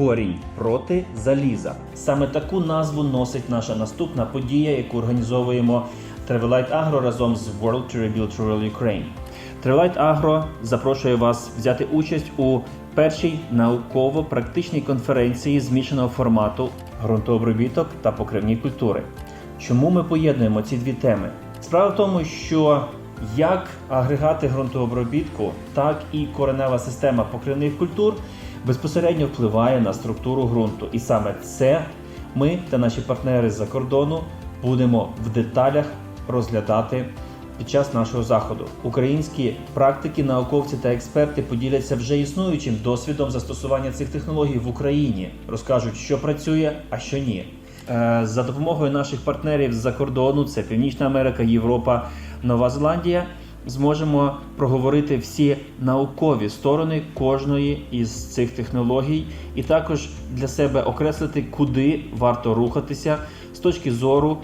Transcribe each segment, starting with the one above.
Корінь проти заліза. Саме таку назву носить наша наступна подія, яку організовуємо Travelite Agro разом з World Rural Ukraine. Travelite Agro запрошує вас взяти участь у першій науково-практичній конференції змішаного формату ґрунтообробіток та покривні культури. Чому ми поєднуємо ці дві теми? Справа в тому, що як агрегати ґрунтообробітку, так і коренева система покривних культур безпосередньо впливає на структуру ґрунту. І саме це ми та наші партнери з-за кордону будемо в деталях розглядати під час нашого заходу. Українські практики, науковці та експерти поділяться вже існуючим досвідом застосування цих технологій в Україні, розкажуть, що працює, а що ні. Е, За допомогою наших партнерів з-за кордону, це Північна Америка, Європа, Нова Зеландія, зможемо проговорити всі наукові сторони кожної із цих технологій, і також для себе окреслити, куди варто рухатися з точки зору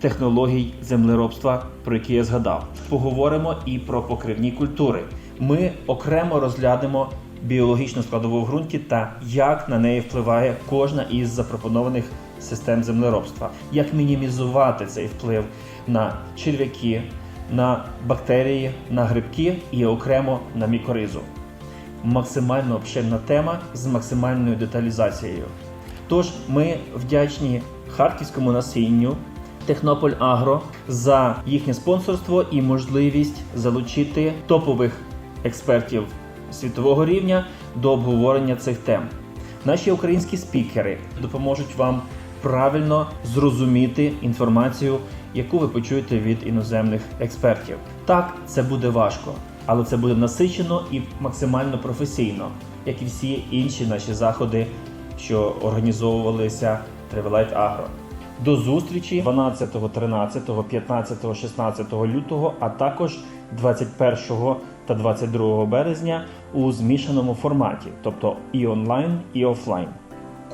технологій землеробства, про які я згадав. Поговоримо і про покривні культури. Ми окремо розглянемо біологічну складову в ґрунті та як на неї впливає кожна із запропонованих систем землеробства, як мінімізувати цей вплив на черв'яки, на бактерії, на грибки і окремо на мікоризу. Максимально обширна тема з максимальною деталізацією. Тож ми вдячні харківському насінню Технополь Агро за їхнє спонсорство і можливість залучити топових експертів світового рівня до обговорення цих тем. Наші українські спікери допоможуть вам правильно зрозуміти інформацію, яку ви почуєте від іноземних експертів. Так, це буде важко, але це буде насичено і максимально професійно, як і всі інші наші заходи, що організовувалися Travelite Agro. До зустрічі 12, 13, 15, 16 лютого, а також 21 та 22 березня у змішаному форматі, тобто і онлайн, і офлайн.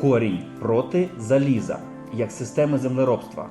Корінь проти заліза як системи землеробства.